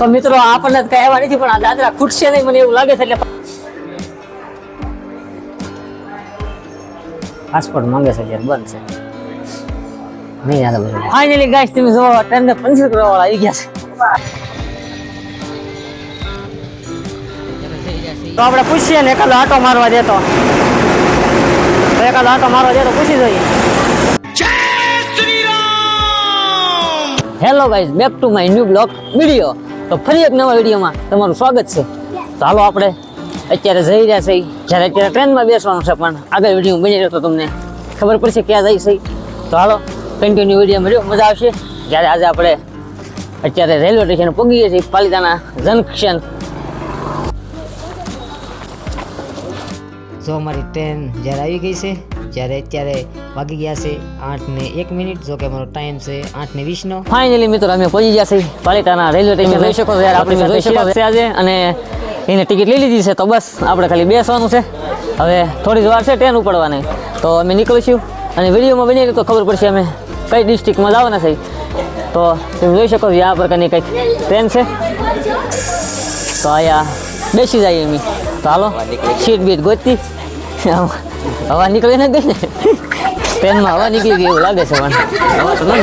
તો મિત્રો આપણને કહેવા નથી પણ આ દાદરા ખૂટશે નહીં મને એવું લાગે છે એટલે પાસપોર્ટ માંગે છે યાર બંધ છે. નહીં યાદ બધું ફાઇનલી ગાઈસ તમે જો ટ્રેન ને પંચર કરવા વાળા આવી ગયા છે. તો આપણે પૂછીએ ને એકાદો આટો મારવા દેતો તો. એકાદો આટો મારવા દેતો પૂછી જોઈએ. Hello guys back to my new blog video તો ફરી એક નવા વિડીયોમાં તમારું સ્વાગત છે. તો હાલો આપણે અત્યારે જઈ રહ્યા છીએ. જ્યારે અત્યારે ટ્રેનમાં બેસવાનું છે, પણ આગળ વીડિયો બની રહ્યો તો તમને ખબર પડશે ક્યાં જઈ છે. તો હાલો કન્ટિન્યુ વીડિયો મળ્યો મજા આવશે. જ્યારે આજે આપણે અત્યારે રેલવે સ્ટેશન પહોંચીએ છીએ પાલિતાના જંકશન. જો અમારી ટ્રેન જ્યારે આવી ગઈ છે જ્યારે અત્યારે વાગી ગયા છે આઠ ને એક મિનિટ જો કે અમારો ટાઈમ છે આઠ ને વીસનો. ફાઇનલી મિત્રો અમે પહોંચી ગયા છીએ પાલિતાના રેલવે સ્ટેશન. જોઈ શકો યાર આપણે જોઈ શકો છે. આજે અને એને ટિકિટ લઈ લીધી છે તો બસ આપણે ખાલી બેસવાનું છે. હવે થોડી જ વાર છે ટ્રેન ઉપડવાની. તો અમે નીકળીશું અને વિડીયોમાં બની તો ખબર પડશે અમે કઈ ડિસ્ટ્રિક્ટમાં જવાના છે. તો તમે જોઈ શકો છો આ પ્રકારની કંઈક ટ્રેન છે. તો અહીંયા બેસી જાય એમ હાલો સીટ બીટ ગોતતી હવા નીકળી ને ગઈ ને ટ્રેનમાં હવા નીકળી ગઈ એવું લાગે છે પણ હવા તો ન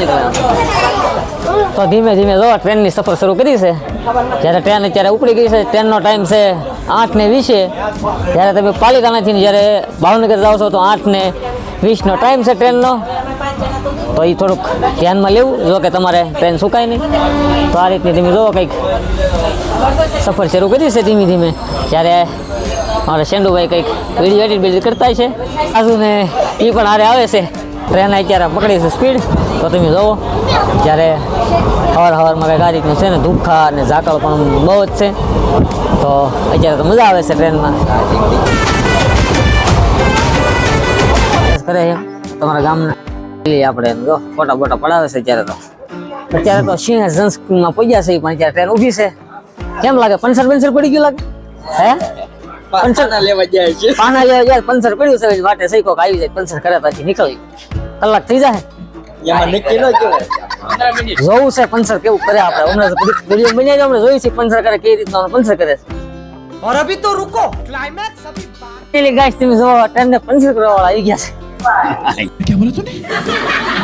તો ધીમે ધીમે જો, ટ્રેનની સફર શરૂ કરી છે. જ્યારે ટ્રેન અત્યારે ઉપડી ગઈ છે, ટ્રેનનો ટાઈમ છે આઠ ને વીસે. જ્યારે તમે પાલિતાણાથી જ્યારે ભાવનગર જાઓ છો, તો આઠ ને વીસનો ટાઈમ છે ટ્રેનનો. તો એ થોડુંક ધ્યાનમાં લેવું, જો કે તમારે ટ્રેન સુકાય નહીં. તો આ રીતની તમે જો કંઈક સફર શરૂ કરી છે ધીમે ધીમે. જ્યારે મારા શેન્ડુભાઈ કંઈક વીડિયો એડિટ બેડિટ કરતા છે. આજુ ને એ પણ હારે આવે છે. ટ્રેન અત્યારે પકડી છે સ્પીડ તો તમે જુઓ જ્યારે હવાર હવારમાં કંઈક રીતનું છે ને, ધુખા અને ઝાકળ પણ બહુ જ છે. તો અત્યારે તો મજા આવે છે ટ્રેનમાં. કરે એમ તમારા ગામના આપણે જો ફોટા બોટા પડાવે છે અત્યારે તો. અત્યારે તો સિંહ જંસ્કમાં પહોંચ્યા છે પણ અત્યારે ટ્રેન ઊભી છે. કેમ લાગે? પંચર પંચર પડી ગયું લાગે? હે? પંચર લેવા જાય છે પાના લેવા જાય પંચર પડ્યું છે વાટે સહી કોક આવી જાય પંચર કરે પછી નીકળી કલાક થઈ જાય એમાં નક્કી ન કહેવાય જોવું છે પંચર કેવું કરે આપણે હમણાં વિડીયો બની આપણે જોઈ છે પંચર કરે કેવી રીતના પંચર કરે છે और अभी तो रुको क्लाइमैक्स अभी પેલી ગાઈસ તમે જો ટ્રેન ને પંચર કરવા વાળા આવી ગયા છે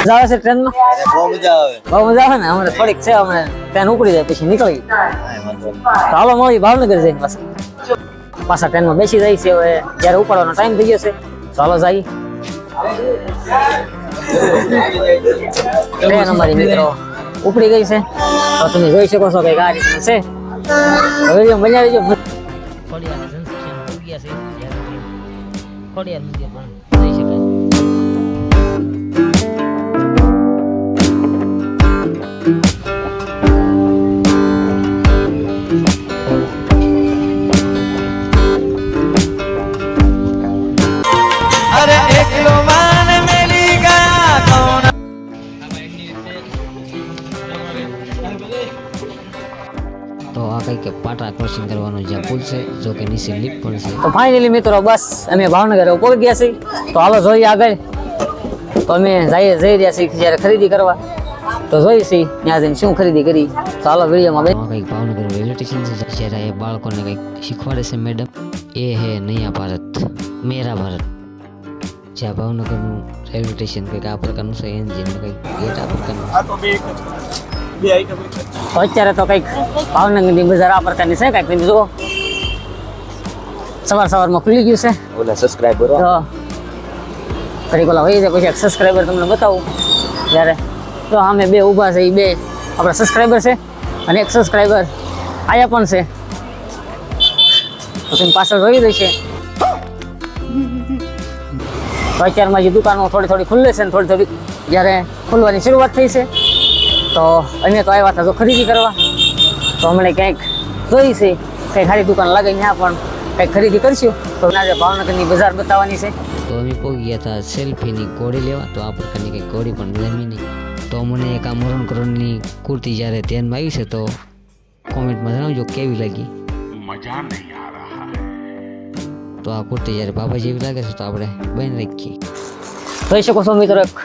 જાવે છે ટ્રેન માં બહુ મજા આવે બહુ મજા આવે ને હમણાં થોડીક છે હમણાં ટ્રેન ઉપડી જાય પછી નીકળી તો હાલો મળી ભાવનગર જઈને પાછા પાછા ટ્રેનમાં બેસી જાય છે હવે. જ્યારે ઉપાડવાનો ટાઈમ થઈ ગયો છે ચાલો જાય ટ્રેન અમારી મિત્રો ઉપડી ગઈ છે. તો તમે જોઈ શકો છો કે આ રીતનું છે. વીડિયો આવી દેજો ખોડિયાર ખોડિયાર મંદિર પણ વાટરા ક્રોસિંગ કરવાનો જ્યાં પુલ છે જો કે નીચે લીપ પણ છે. તો ફાઇનલી મિત્રો બસ અમે ભાવનગર ઉપર ગયા છે તો હાલો જોઈએ આગળ. તો અમે જઈએ જઈ રહ્યા છીએ જ્યારે ખરીદી કરવા. તો જોઈશી ત્યાં જઈને શું ખરીદી કરી. તો હાલો વિડીયોમાં કંઈક ભાવનગર રેલવે સ્ટેશન છે જ્યારે એ બાળકોને કંઈક શીખવાડે છે મેડમ એ હે નૈયા ભારત મેરા ભારત. જ્યાં ભાવનગરનું રેલવે સ્ટેશન કંઈક આ પ્રકારનું છે એન્જિન કંઈક ગેટ આ પ્રકારનું બે આઈટમ અત્યારે તો કંઈક ભાવનગરની બજાર આ પ્રકારની છે કંઈક તમે જુઓ. સવાર સવારમાં ખુલી ગયું છે. ઓલા સબસ્ક્રાઇબર તો ફરી ઓલા હોય છે પછી એક સબસ્ક્રાઈબર તમને બતાવું. જ્યારે તો અમે બે ઊભા છે એ બે આપણા સબસ્ક્રાઈબર છે અને એક સબસ્ક્રાઈબર આયા પણ છે. તો તમે પાછળ જોઈ રહી છે. અત્યારમાં જે દુકાનો થોડી થોડી ખુલ્લે છે ને થોડી થોડી જ્યારે ખુલવાની શરૂઆત થઈ છે. તો અમે તો આવ્યા હતા તો ખરીદી કરવા તો અમને ક્યાંક જોઈ છે કંઈ સારી દુકાન લાગે ત્યાં પણ કંઈક ખરીદી કરશું તો આજે ભાવનગરની બજાર બતાવવાની છે તો અમે પહોંચી ગયા હતા સેલ્ફીની કોડી લેવા તો આ પ્રકારની કંઈ કોડી પણ ગમી નહીં તો મને એક આ મરણ કરોડની કુર્તી જ્યારે ધ્યાનમાં આવી છે તો કોમેન્ટમાં જણાવજો કેવી લાગી મજા નહીં આ રહા તો આ કુર્તી જ્યારે બાબા જેવી લાગે છે તો આપણે બની રાખીએ જોઈ શકો છો મિત્રો એક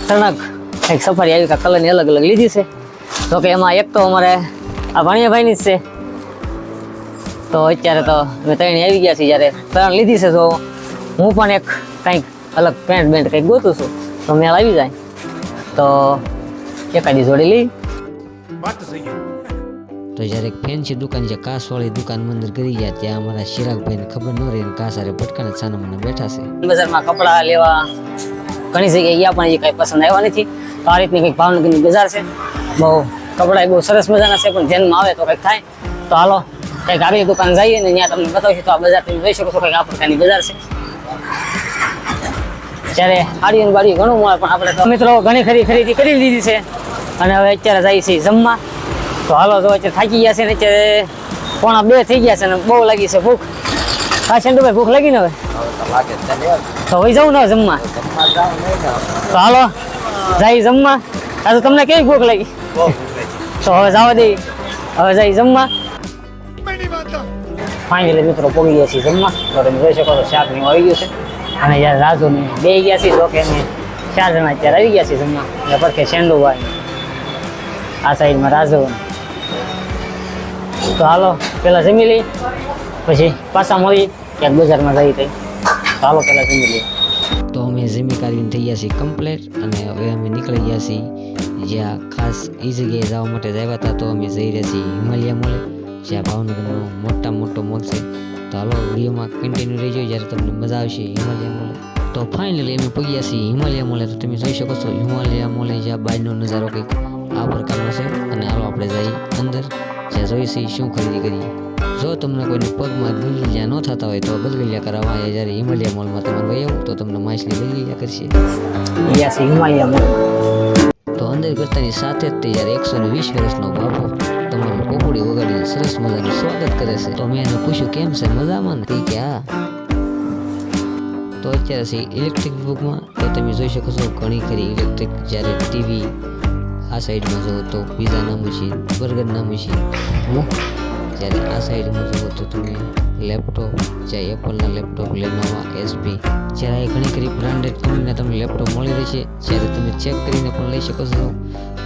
ટણક એક સફારી આવી કલરની અલગ અલગ લીધી છે. તો કે એમાં એક તો અમારે આ ભાણિયાભાઈની જ છે. તો અત્યારે તો અમે ત્રણ આવી ગયા છીએ જ્યારે ત્રણ લીધી છે. તો હું પણ એક કંઈક અલગ પેન્ટ બેન્ટ કંઈક ગોતું છું. તો મેળ આવી જાય. તો એકાદી જોડી લઈ. તો જ્યારે એક ફેન્સી દુકાન છે કાસવાળી દુકાનમાં અંદર કરી ગયા ત્યાં અમારા ચિરાગભાઈને ખબર ન રહી અને કાસારે ભટકાને છાના મને બેઠા છે. બજારમાં કપડાં લેવા ઘણી જગ્યાએ ગયા પણ એ કાંઈ પસંદ આવ્યા નથી. તો આ રીતની કંઈક ભાવનગરની બજાર છે. બહુ કપડાં બહુ સરસ મજાના છે પણ ધ્યાનમાં આવે તો કંઈક થાય. તો હાલો કંઈક આવી દુકાન જઈએ ને ત્યાં તમને બતાવીશું. તો આ બજાર તમે જોઈ શકો છો કંઈક આ પ્રકારની બજાર છે. ત્યારે આડીયું બાડી ઘણું મળે પણ આપણે તો મિત્રો ઘણી ખરી ખરીદી કરી લીધી છે. અને હવે અત્યારે જઈએ છીએ જમવા. તો હાલો તો અત્યારે થાકી ગયા છે ને અત્યારે પોણા બે થઈ ગયા છે ને બહુ લાગી છે ભૂખ. હા ચંદુભાઈ ભૂખ લાગી ને હવે? તો હવે જવું ને જમવા. તો હાલો જાય જમવા. આ તો તમને કેવી ભૂખ લાગી? તો હવે જવા દે. હવે જાય જમવા. ફાઇનલી મિત્રો પોગી ગયા છીએ જમવા. તો તમે જોઈ શકો છો શાક ને આવી ગયું છે. અને યાર રાજુ ને બે ગયા છીએ જોકે અમે ચાર જણા અત્યારે આવી ગયા છીએ જમવા. એટલે પડખે શેંડુભાઈ આ સાઈડમાં રાજુ તો હાલો પેલા જમી લઈ પછી પાછા મળી ક્યાંક બજારમાં જઈ તઈ. ચાલો હાલો પેલા જમી લઈએ. તો અમે જમી કાઢીને થઈ ગયા છીએ કમ્પ્લેટ અને હવે અમે નીકળી ગયા છીએ જ્યાં ખાસ એ જગ્યાએ જવા માટે આવ્યા હતા તો અમે જઈ રહ્યા છીએ હિમાલય મોલે જ્યાં ભાવનગરનો મોટા મોટો મોલ છે. તો હાલો, વિડીયોમાં કન્ટિન્યુ રહેજો જ્યારે તમને મજા આવશે હિમાલય મોલે તો ફાઇનલી અમે પગ્યા છીએ હિમાલય મોલે તો તમે જોઈ શકો છો હિમાલય મોલે જ્યાં બાયનો નજારો કંઈક આ પ્રકારનો છે. અને હાલો, આપણે જઈએ અંદર, જ્યાં જોઈશું શું ખરીદી કરીએ. જો તમને કોઈને પગમાં ગલગલિયા ન થતા હોય તો ગલગલિયા કરાવવા આવે જ્યારે હિમાલયા મોલમાં તમારે વહી આવું તો તમને માછલી ગલગલિયા કરશે. મોલ. તો અંદર કરતાની સાથે જ તૈયાર એકસો ને વીસ વર્ષનો બાપુ તમારી પોપડી વગાડીને સરસ મજાનું સ્વાગત કરે છે. તો મેં એને પૂછ્યું કેમ છે? મજામાં ને? કે હા. તો અત્યારે છે ઇલેક્ટ્રિક બુકમાં તો તમે જોઈ શકો છો ઘણી ખરી ઇલેક્ટ્રિક જ્યારે ટીવી આ સાઈડમાં જુઓ તો પીઝા નામું છે બર્ગર બર્ગરના મશીન જ્યારે આ સાઈડમાં જુઓ તો તમે લેપટોપ જ્યાં એપલના લેપટોપ લેનોવા એસપી જ્યારે આ ઘણી ખરી બ્રાન્ડેડ કંપનીના તમને લેપટોપ મળી રહેશે, જ્યારે તમે ચેક કરીને પણ લઈ શકો છો.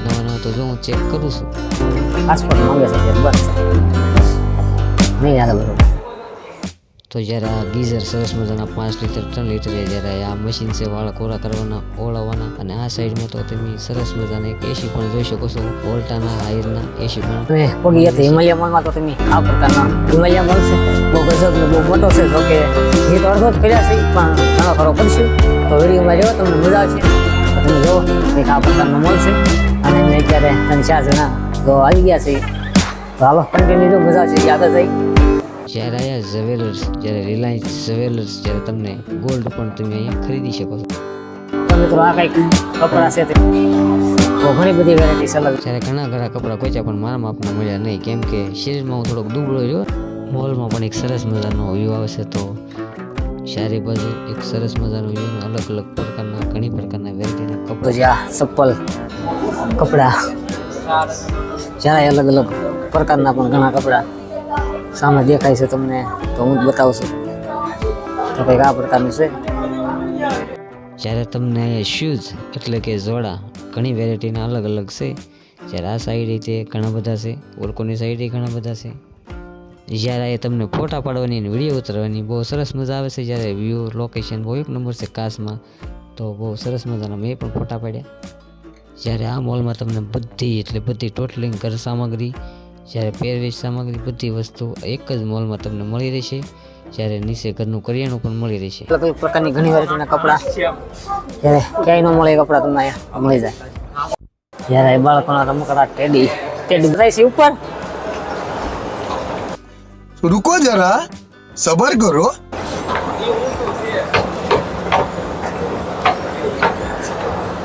નવા નવા તો જો હું ચેક કરું છું. પાસપોર્ટ માંગે છે, બસ. નહીં યાદ બરોબર. તો જ્યારે આ ગીઝર સરસ મજાના પાંચ લીટર, ત્રણ લીટર જ્યારે આ મશીન છે, વાળા કોરા કરવાના ઓળવવાના અને આ સાઈડમાં તો તમે સરસ મજાના એક એસી પણ જોઈ શકો છો વોલ્ટાના હાયરના એસી પણ. તમે પગી હતી તો તમે આ પ્રકારના હિમાલય મોલ છે, બહુ ગજબ બહુ મોટો છે, જો કે જે તો અડધો જ કર્યા છે, પણ ઘણો ખરો પડશે. તો વિડીયોમાં રહ્યો તમને મજા આવશે. તમે જુઓ એક આ પ્રકારનો મોલ છે. અને મેં અત્યારે ત્રણ ચાર જણા તો આવી ગયા છે તો હાલો કન્ટિન્યુ મજા આવશે આગળ જઈ જ્યારે અહીંયા ઝવેલર્સ જ્યારે રિલાયન્સ ઝવેલર્સ જ્યારે તમને ગોલ્ડ પણ તમે અહીંયા ખરીદી શકો છો. તો મિત્રો આ કંઈક કપડાં છે તે. ઘણી બધી વેરાયટીસ અલગ. જ્યારે ઘણા ઘણા કપડાં કોચ્યા પણ મારા માપના મળ્યા નહીં કેમ કે શરીરમાં હું થોડોક દુબળો રહ્યો મોલમાં પણ એક સરસ મજાનો વ્યૂ તો ચારે બાજુ એક સરસ મજાનો વ્યૂ અલગ અલગ પ્રકારના ઘણી પ્રકારના વેરાયટીના કપડાં. ચપ્પલ કપડાં જરાય અલગ અલગ પ્રકારના પણ ઘણા કપડાં સામે દેખાય છે તમને, તો હું જ બતાવું છું. તો કંઈક આ પ્રકારનું છે. જ્યારે તમને અહીંયા શૂઝ એટલે કે જોડા ઘણી વેરાયટીના અલગ અલગ છે, જ્યારે આ સાઈડ તે ઘણા બધા છે ઓલકોની સાઈડે ઘણા બધા છે. જ્યારે એ તમને ફોટા પાડવાની અને વીડિયો ઉતારવાની બહુ સરસ મજા આવે છે, જ્યારે વ્યૂ લોકેશન બહુ એક નંબર છે કાશમાં, તો બહુ સરસ મજાના મેં પણ ફોટા પાડ્યા. જ્યારે આ મોલમાં તમને બધી એટલે બધી ટોટલિંગ ઘર સામગ્રી જ્યારે પહેરવેશ સામગ્રી બધી વસ્તુ એક જ મોલમાં તમને મળી રહેશે. જ્યારે નીચે ઘરનું કરિયાણું પણ મળી રહેશે. અલગ અલગ પ્રકારની ઘણી વેરાયટીના કપડાં જ્યારે ક્યાંય ન મળે કપડાં તમને અહીંયા મળી જાય. જ્યારે બાળકોના રમકડા ટેડી ટેડી બધા છે ઉપર. રુકો જરા સબર કરો.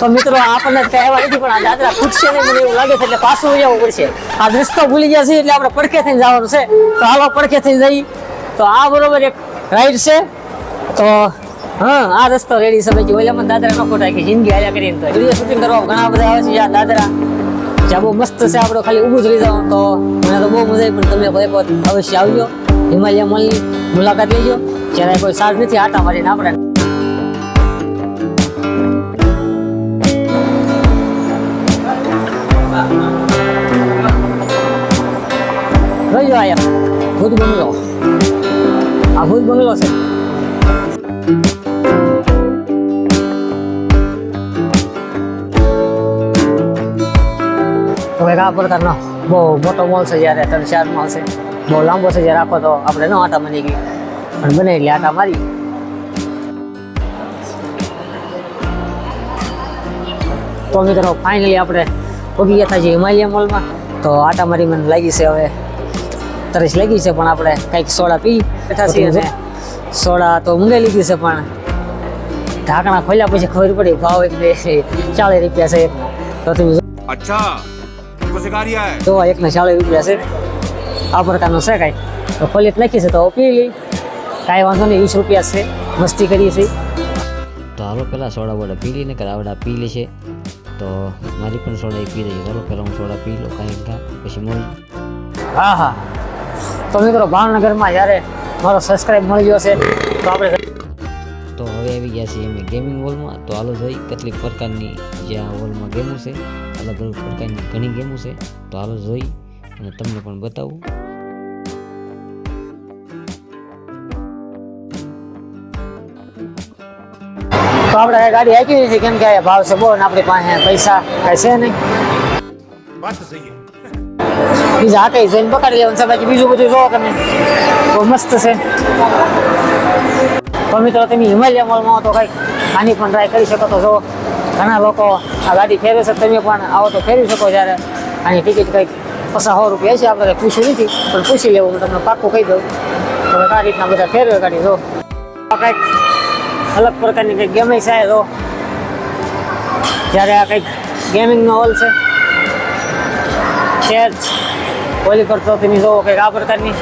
તો મિત્રો, આપણને કહેવા નથી, પણ આ દાદરા ખૂટશે નહીં મને એવું લાગે છે એટલે પાછું જવું પડશે આ રસ્તો ભૂલી ગયા છે એટલે આપણે પડખે થઈને જવાનું છે. તો હાલો, પડખે થઈને જઈ. તો આ બરોબર એક રાઈડ છે. તો, હા, આ રસ્તો રેડી છે. ભાઈ ઓલામાં દાદરા ન ખોટા કે જિંદગી હાલ્યા કરીને તો. વીડિયો શૂટિંગ કરવા ઘણા બધા આવે છે આ દાદરા. જ્યાં બહુ મસ્ત છે આપણે, ખાલી ઊભું જ રહી જવાનું તો મને તો બહુ મજા આવી, પણ તમે વખત અવશ્ય આવજો. હિમાલય મોલની મુલાકાત લેજો. જ્યારે કોઈ સાર નથી, આટા મારીને આપણે ભૂત બંગલો આ ભૂત બંગલો છે તો કંઈક આ પ્રકારનો બહુ મોટો મોલ છે જ્યારે ત્રણ ચાર મોલ છે બહુ લાંબો છે જ્યારે આખો તો આપણે ન આટા મારી ગઈ પણ બને એટલે આટા મારી તો મિત્રો ફાઇનલી આપણે પગી ગયા છે હિમાલય મોલમાં તો આટા મારી મને લાગી છે હવે તરસ લાગી છે પણ આપણે કંઈક સોડા પી બેઠા છીએ અને સોડા તો ઊંઘે લીધી છે પણ ઢાંકણા ખોલ્યા પછી ખબર પડી ભાવ એક બે ચાલીસ રૂપિયા છે એકનો તો તમે અચ્છા જો એકને ચાલીસ રૂપિયા છે આ પ્રકારનો છે કાંઈ તો ખોલીત નાખી છે તો પી લઈ કાંઈ વાંધો નહીં વીસ રૂપિયા છે મસ્તી કરીએ છીએ તો હાલો પહેલાં સોડા બોડા પી લઈને કરાવડા પી લે છે તો મારી પણ સોડા પી રહી ચાલો પહેલાં હું સોડા પી લઉં કાંઈ પછી મળી હા હા તો મિત્રો ભાવનગરમાં જ્યારે મારો સબસ્ક્રાઈબ મળી ગયો છે તો આપણે તો હવે આવી ગયા છીએ અમે ગેમિંગ હોલમાં તો હાલો જોઈ કેટલીક પ્રકારની જે આ હોલમાં ગેમો છે અલગ અલગ પ્રકારની ઘણી ગેમો છે તો હાલો જોઈ અને તમને પણ બતાવું તો આપણે ગાડી આપી દીધી કેમ કે ભાવ છે બહુ ને આપણી પાસે પૈસા કાંઈ છે નહીં વાત સહી બીજા હાથે જઈને પકડી લેવાનું છે, બાકી બીજું બધું જોવો તમે. બહુ મસ્ત છે. તો મિત્રો, તમે હિમાલય મોલમાં તો કંઈક આની પણ ટ્રાય કરી શકો તો જો ઘણા લોકો આ ગાડી ફેરવે છે, તમે પણ આવો તો ફેરવી શકો જ્યારે. આની ટિકિટ કંઈક પચાસ સો રૂપિયા છે, આપણે પૂછ્યું નથી, પણ પૂછી લેવું, હું તમને પાક્કું કહી દઉં. તો આ રીતના બધા ફેરવે ગાડી, જો. કંઈક અલગ પ્રકારની કંઈક ગેમિંગ છે, જો. જ્યારે આ કંઈક ગેમિંગનો હોલ છે. ચેર્ચ ઓલી કરતો તમે જોવો કંઈક આ પ્રકારની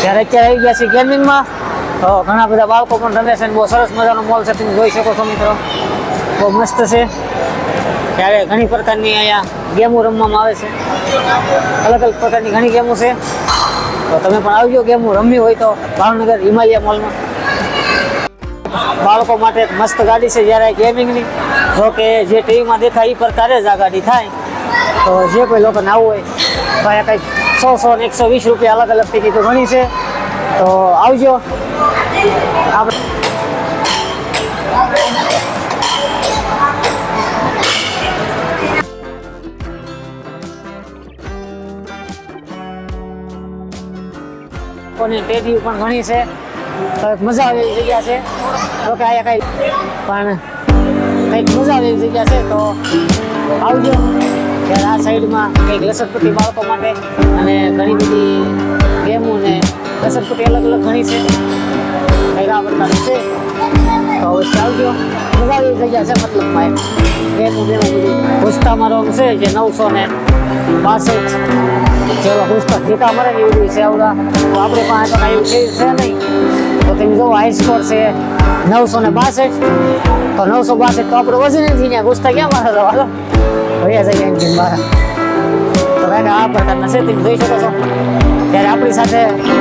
ત્યારે અત્યારે આવી ગયા છે ગેમિંગમાં તો ઘણા બધા બાળકો પણ રમે છે બહુ સરસ મજાનો મોલ છે, તમે જોઈ શકો છો મિત્રો. બહુ મસ્ત છે. ત્યારે ઘણી પ્રકારની અહીંયા ગેમો રમવામાં આવે છે. અલગ અલગ પ્રકારની ઘણી ગેમો છે. તો તમે પણ આવજો, ગેમો રમવી હોય તો ભાવનગર હિમાલયા મોલમાં બાળકો માટે મસ્ત ગાડી છે, જ્યારે ગેમિંગની જો કે જે ટીવીમાં દેખાય એ પ્રકારે જ આ ગાડી થાય. તો જે કોઈ લોકોને આવવું હોય, તો અહીંયા કંઈક સો સો ને એકસો વીસ રૂપિયા અલગ અલગ ટિકિટો ઘણી છે. તો આવજો. આપણે લોકોની ટેટી પણ ઘણી છે. મજા આવે એવી જગ્યા છે. તો કે અહીંયા કંઈ પણ કંઈક મજા આવે એવી જગ્યા છે, તો આવજો. ત્યારે આ સાઈડમાં કંઈક લસણપટ્ટી બાળકો માટે અને ઘણી બધી ગેમો ને લસણપટ્ટી અલગ અલગ ઘણી છે. કંઈક આ છે તો અવશ્ય આવજો મજા આવી જગ્યા છે મતલબમાં એમ. ગેમો ગેમો બધી. ઘૂસતા મારવાનું છે જે નવસો ને બાસઠ જેવા પુસ્તક ઠીકા મરે ને એવી છે આવડા. તો આપણે પાસે તો કાંઈ છે છે નહીં. તો તમે જો હાઈ સ્કોર છે નવસો ને બાસઠ. તો નવસો બાસઠ તો આપણે વજન નથી ત્યાં ગુસ્તા ક્યાં મારે હાલો ભૈયા જઈએ એન્જિન મારા. તો કાંઈક આ પ્રકારના છે તમે જોઈ શકો છો. ત્યારે આપણી સાથે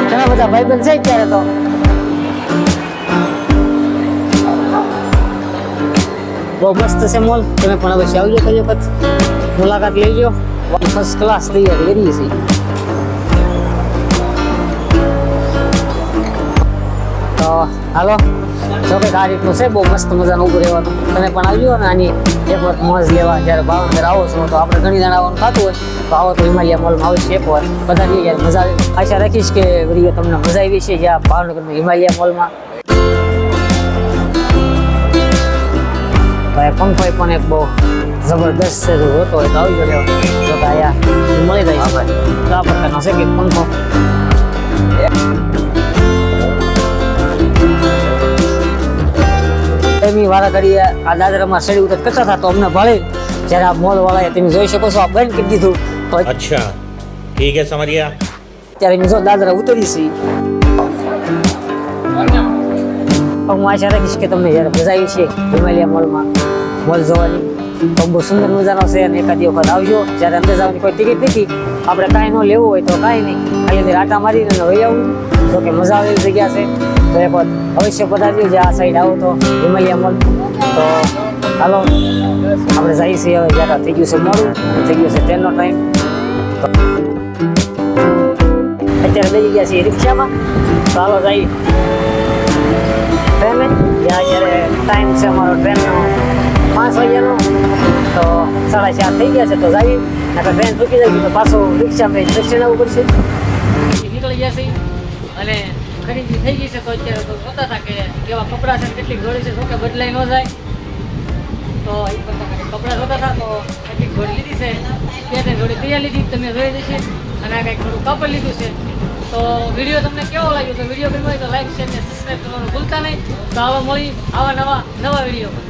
ઘણા બધા ભાઈબંધ છે ત્યારે તો. બહુ મસ્ત છે મોલ. તમે પણ અવશ્ય આવજો કઈ વખત. મુલાકાત લેજો. ફર્સ્ટ ક્લાસ તૈયારી કરીએ છીએ. તો હાલો. જો કે આ રીતનું છે, બહુ મસ્ત મજાનું ઊભું રહેવાનું. તમે પણ આવજો અને આની એક વાર મોજ લેવા, જ્યારે ભાવનગર આવો છો, તો આપણે ઘણી જણા આવવાનું થતું હોય. તો આવો તો હિમાલય મોલમાં આવશે એક વાર. બધા જઈએ જ્યારે મજા આવે. આશા રાખીશ કે વીડિયો તમને મજા આવી છે જ્યાં ભાવનગરમાં હિમાલય મોલમાં તો એ પંખો એ પણ એક બહુ જબરદસ્ત છે, જો જોતો હોય તો આવજો લેવા. જો કે અહીંયા મળી જાય છે. તો આ પ્રકારનો છે કે પંખો. તમે વારા ઘડીએ આ દાદરામાં સડી ઉતર કરતા હતા અમને ભળે જ્યારે આ મોલ વાળાએ તમે જોઈ શકો છો આ બંધ કરી દીધું. અચ્છા. ઠીક છે સમરિયા. ત્યારે જો દાદરા ઉતરી છીએ હું આશા રાખીશ કે તમને જયારે મજા આવી છે હિમાલયા મોલમાં. મોલ જોવાની. તો બહુ સુંદર નજારો છે અને એકાદી વખત આવજો. જયારે અંદર જવાની કોઈ ટિકિટ નથી. આપણે કાંઈ ન લેવું હોય તો કાંઈ નહીં. ખાલી રાટા મારીને વહી આવું. તો કે મજા આવેલી જગ્યા છે. તો અવશ્ય પધારજો જે આ સાઈડ આવો તો, હિમાલયા મોલ તો હાલો, આપણે જઈએ છીએ હવે જ્યારે થઈ ગયું છે મોડું, થઈ ગયું છે ટ્રેનનો ટાઈમ અત્યારે બેસી ગયા છીએ રિક્ષામાં. તો હાલો જઈએ. ટ્રેને જ્યાં અત્યારે ટાઈમ છે અમારો ટ્રેનનો પાંચ વાગ્યાનો. તો સાડા ચાર થઈ ગયા છે, તો જઈએ. નકર ટ્રેન ચૂકી જાય તો પાછું રિક્ષામાં સ્ટેશન આવવું પડશે. નીકળી ગયા છે અને ખરીદી થઈ ગઈ છે, તો અત્યારે તો જોતા હતા કે કેવા કપડાં છે કેટલીક જોડી છે શું કે બદલાઈ ન જાય. તો એ તમે કપડાં જોતા હતા, તો કેટલીક જોડી લીધી છે. બે ત્રણ જોડી તૈયાર લીધી તમે જોઈ જશે અને આ કંઈક થોડું કાપડ લીધું છે. તો વીડિયો તમને કેવો લાગ્યો? તો વીડિયો ગમ્યો હોય તો લાઈક શેર ને સબસ્ક્રાઈબ કરવાનું ભૂલતા નહીં. તો આવા મળી આવા નવા નવા વીડિયો.